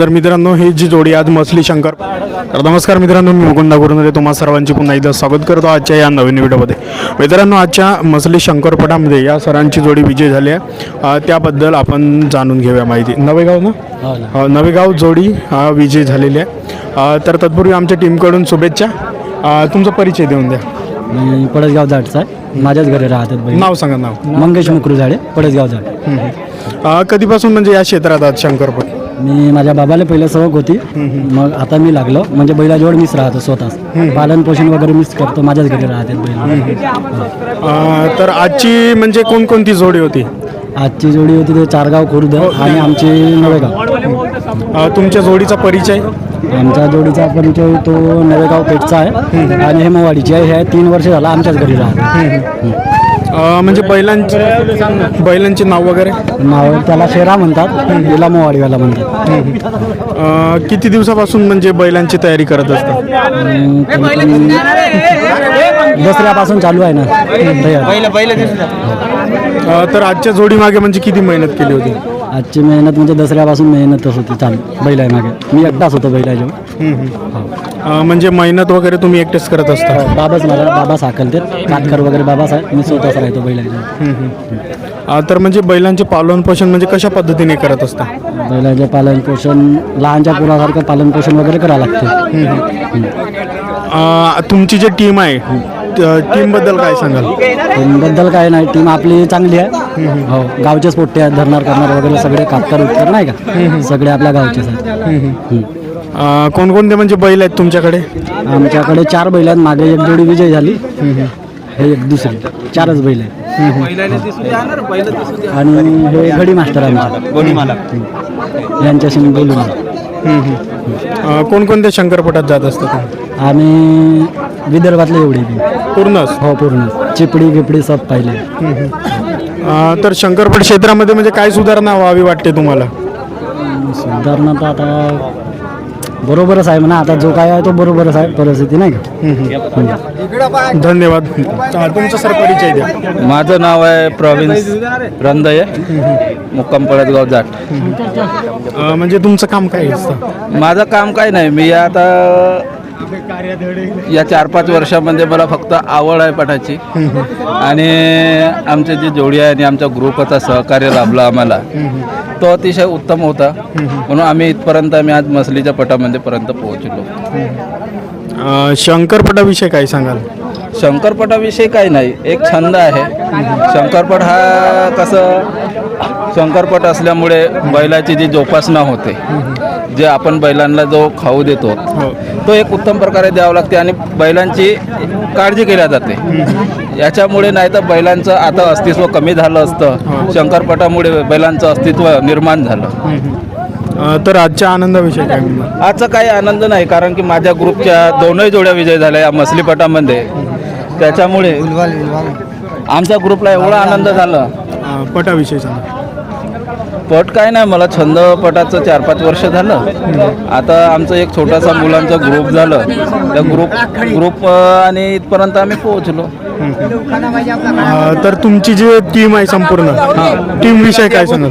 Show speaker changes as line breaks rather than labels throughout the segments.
तर मित्रांनो ही जी जोडी आज मसली शंकर. तर नमस्कार मित्रांनो मी मुकुंदा गुरुमध्ये तुम्हा सर्वांची पुन्हा एकदा स्वागत करतो आजच्या या नवीन व्हिडिओमध्ये. मित्रांनो आजच्या मसली शंकरपटामध्ये या सरांची जोडी विजय झाली आहे. त्याबद्दल आपण जाणून घेऊया माहिती. नवेगाव ना? अ, नवेगाव जोडी विजय झालेली आहे. तर तत्पूर्वी आमच्या टीमकडून शुभेच्छा. तुमचा परिचय देऊन द्या.
पडसगाव आहे. माझ्याच घरी राहतात
नाव सांगा नाव.
मंगेश मुकरू झाडे पडसगाव
हम्म. अ, कधीपासून म्हणजे या क्षेत्रात आहात शंकरपट
मी माझ्या बाबाला पहिलं सवक होती. मग आता मी लागलो. म्हणजे बैलाजवळ मीच राहतो स्वतःच पालन पोषण वगैरे मीच करतो. माझ्याच घरी राहतात बैल.
अ, तर आजची म्हणजे कोणकोणती जोडी होती?
आजची जोडी होती ते चारगाव खुर्द आणि आमची नवेगाव.
अ, तुमच्या जोडीचा परिचय?
आमच्या जोडीचा परिचय तो नवेगाव पेठचा आहे. आणि हेमवाडीची आहे. हे तीन वर्ष झाला आमच्याच घरी राहतात
अ, म्हणजे बैलांचे बैलांचे नाव वगैरे?
नाव त्याला शेरा म्हणतात हिला मोवाडीवाला म्हणतात.
अ, किती दिवसापासून म्हणजे बैलांची तयारी करत असतात
दसऱ्यापासून चालू आहे ना. तयार
अ, तर आजच्या जोडी मागे म्हणजे किती मेहनत केली होती?
आजची मेहनत म्हणजे दसऱ्यापासून मेहनतच होती चालू बैला मागे मी एकटाच होतो बैलाजवळ.
अ, म्हणजे मेहनत वगैरे तुम्ही एकटेच करत असता?
बाबाच मला बाबा साकलते. कातकर वगैरे बाबाच आहे मी स्वतःच राहतो बैलाजवळ.
अ, तर म्हणजे बैलांचे पालन पोषण म्हणजे कशा पद्धतीने करत असता?
बैलाचे पालन पोषण लहानच्या पुरासारखं पालन पोषण वगैरे करावं लागते.
अ, तुमची जी टीम आहे टीमबद्दल काय सांगाल?
टीमबद्दल काय नाही टीम आपली चांगली आहे. हो गावचेच पोट्टे आहेत धरणार करणार वगैरे सगळे कातकर उत्तर नाही का? सगळे आपल्या गावचेच आहेत.
अ, कोणकोणते म्हणजे बैल आहेत तुमच्याकडे?
आमच्याकडे चार बैल आहेत मागे एक जोडी विजय झाली हे एक दुसरी. चारच बैल आहेत. आणि हे घडी मास्टर आमचे यांच्याशी मी बोलू
अ, कोणकोणत्या शंकरपटात जात असता तुम्ही?
आम्ही विदर्भातले एवढे बी.
पूर्णच?
हो पूर्ण. चिपडी बिपडी सब पाहिले.
अ, तर शंकरपट क्षेत्रामध्ये म्हणजे काय सुधारणा व्हावी वाटते तुम्हाला?
सुधारणा तर आता बरोबरच आहे म्हणा. आता जो काय आहे तो बरोबरच आहे परिस्थिती नाही का?
धन्यवाद. तुमचा सर परिचय द्या.
माझं नाव आहे प्रवीण रंदये मुक्काम पळसगाव जाट.
अ, म्हणजे तुमचं काम काय असतं?
माझं काम काय नाही. मी आता या चार पाच वर्षामध्ये मला फक्त आवड आहे पटाची आणि आमचे जे जोडी आहे आणि आमच्या ग्रुपचा सहकार्य लाभलं आम्हाला तो अतिशय उत्तम होता. म्हणून आम्ही इथपर्यंत आम्ही आज मसलीच्या पटामध्ये पर्यंत पोहोचलो.
शंकरपटाविषयी काय सांगाल?
शंकरपटाविषयी काही नाही एक छंद आहे. शंकरपट हा कसं शंकरपट असल्यामुळे बैलाची जी जोपासना होते जे आपण बैलांना जो खाऊ देतो तो एक उत्तम प्रकारे द्यावं लागते आणि बैलांची काळजी केल्या जाते. याच्यामुळे नाही तर बैलांचं आता अस्तित्व कमी झालं असतं. शंकरपटामुळे बैलांचं अस्तित्व निर्माण झालं.
अ, तर आजच्या आनंदाविषयी काय म्हणणार?
आजचा काही आनंद नाही कारण की माझ्या ग्रुपच्या दोनही जोड्या विजय झाल्या या मसलीपटामध्ये. त्याच्यामुळे आमच्या ग्रुपला एवढा आनंद झाला.
अ, पटाविषयी सांगा.
पट काय नाही मला छंद पटाचं चार पाच वर्ष झालं. आता आमचं एक छोटासा मुलांचा ग्रुप झालं. त्या ग्रुप ग्रुप आणि इथपर्यंत आम्ही पोहोचलो.
अ, तर तुमची जी टीम आहे संपूर्ण टीम विषय काय सांगाल?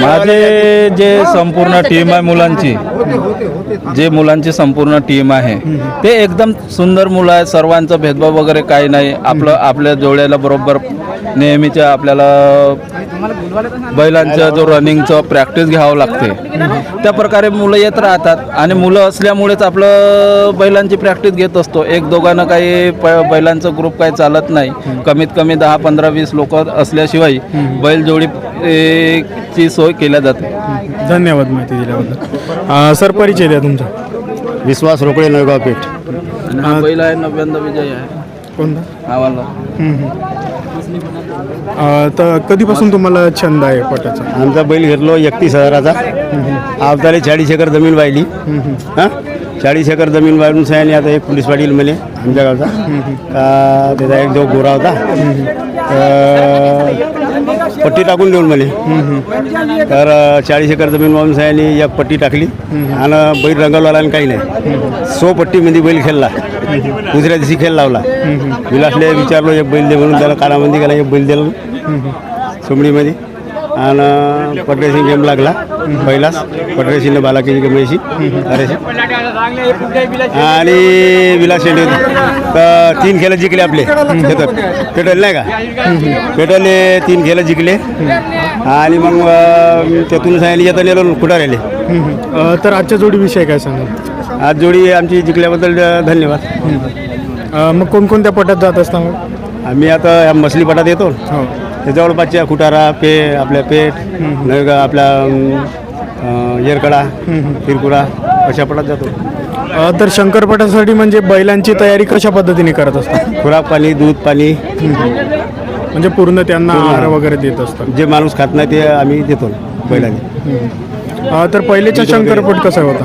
माझे जे संपूर्ण टीम आहे मुलांची जे मुलांची संपूर्ण टीम आहे ते एकदम सुंदर मुलं आहेत. सर्वांचा भेदभाव वगैरे काही नाही. आपलं आपल्या जोड्याला बरोबर नेहमीच्या आपल्याला बैलांचं जो रनिंगचं प्रॅक्टिस घ्यावं लागते. त्या प्रकारे मुलं येत राहतात आणि मुलं असल्यामुळेच आपलं बैलांची प्रॅक्टिस घेत असतो. एक दोघांना काही प बैलांचं ग्रुप काही चालत नाही. कमीत कमी दहा पंधरा वीस लोक असल्याशिवाय बैलजोडी ए, ची सोय केल्या जाते.
धन्यवाद माहिती दिल्याबद्दल. अ, सर परिचय द्या तुमचा.
विश्वास रोकडे नळगाव पेठ.
आणि बैल आहे नव्यांदा विजय आहे.
कोणता?
नावाला
अ, तर कधीपासून तुम्हाला छंद आहे पटाचा?
आमचा बैल घेतलो एकतीस हजाराचा. आवताले चाळीस एकर जमीन वाहिली. हां? चाळीस एकर जमीन वाढून सयाने आता एक पोलीस पाटील म्हणे आमच्या गावचा. का त्याचा एक जो गोरा होता तर पट्टी टाकून देऊन म्हणे तर चाळीस एकर जमीन वाहून साहेबांनी एक पट्टी टाकली आणि बैल रंगवला आणि काही नाही. सो पट्टीमध्ये बैल खेळला. दुसऱ्या दिवशी खेळ लावला. विलासले विचारलो एक बैल दे म्हणून त्याला कानामध्ये गेला एक बैल दिला सोमडीमध्ये. आणि पटरेसिंग गेम लागला पहिलाच. पटरेसिंगने बालाकीची गेम अशी अरे. आणि विलास शेंडे तर तीन खेळ जिंकले आपले. पेटल पेटल नाही का? पेटलने तीन खेळ जिंकले. आणि मग त्यातून सांगितले येता नेलो कुठं राहिले?
तर आजच्या जोडीविषयी काय सांगा
आज जोडी आमची जिंकल्याबद्दल धन्यवाद.
मग कोणकोणत्या पटात जात असता मग
आम्ही आता या मछली पटात येतो.
हो.
जवळपासच्या खुटारा पे आपल्या पेठ आपल्या अं, येरकडा तिरकुरा अशा पटात जातो.
अ, तर शंकरपटासाठी म्हणजे बैलांची तयारी कशा पद्धतीने करत असता
खुराक पाणी दूध पाणी.
म्हणजे पूर्ण त्यांना आहार वगैरे देत असतात.
जे माणूस खात नाही ते आम्ही देतो बैलांनी.
अ, तर पहिलेचा शंकरपट कसा होता?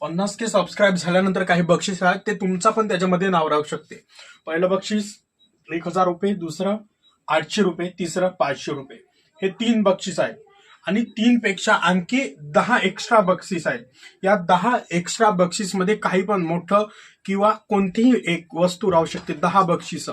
पन्नास के सबस्क्राईब झाल्यानंतर काही बक्षीस आहेत ते तुमचा पण त्याच्यामध्ये नाव राहू शकते. पहिलं बक्षीस एक हजार रुपये दुसरं आठशे रुपये तिसरं पाचशे रुपये. हे तीन बक्षीस आहेत. आणि तीन पेक्षा आणखी दहा एक्स्ट्रा बक्षीस आहेत. या दहा एक्स्ट्रा बक्षीसमध्ये काही पण मोठं किंवा कोणतीही एक वस्तू राहू शकते दहा बक्षिसं.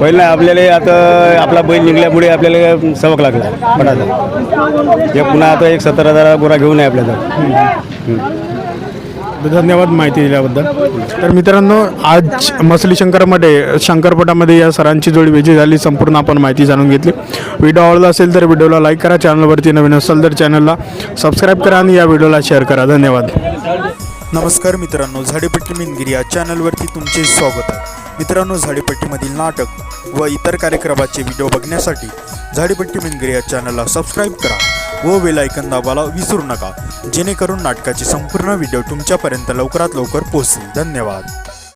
पहिलं आपल्याला आता आपला बैल निघल्यामुळे आपल्याला सवक लागला. पटाचा एक पुन्हा आता एक सत्तर हजार गोरा घेऊन आहे आपल्याला.
धन्यवाद माहिती दिल्याबद्दल. तर मित्रांनो आज मसली शंकरमध्ये शंकरपटामध्ये या सरांची जोडी विजय झाली. संपूर्ण आपण माहिती जाणून घेतली. व्हिडिओ आवडला असेल तर व्हिडिओला लाईक करा. चॅनलवरती नवीन असेल तर चॅनलला सबस्क्राईब करा आणि या व्हिडिओला शेअर करा. धन्यवाद.
नमस्कार मित्रांनो झाडीपट्टी मिनगिरी या चॅनलवरती तुमचे स्वागत आहे. मित्रांनो झाडीपट्टीमधील नाटक व इतर कार्यक्रमाचे व्हिडिओ बघण्यासाठी झाडीपट्टी मिनगिरी या चॅनलला सबस्क्राईब करा व वेलायकन दाबाला विसरू नका. जेणेकरून नाटकाचे संपूर्ण व्हिडिओ तुमच्यापर्यंत लवकरात लवकर पोहोचतील. धन्यवाद.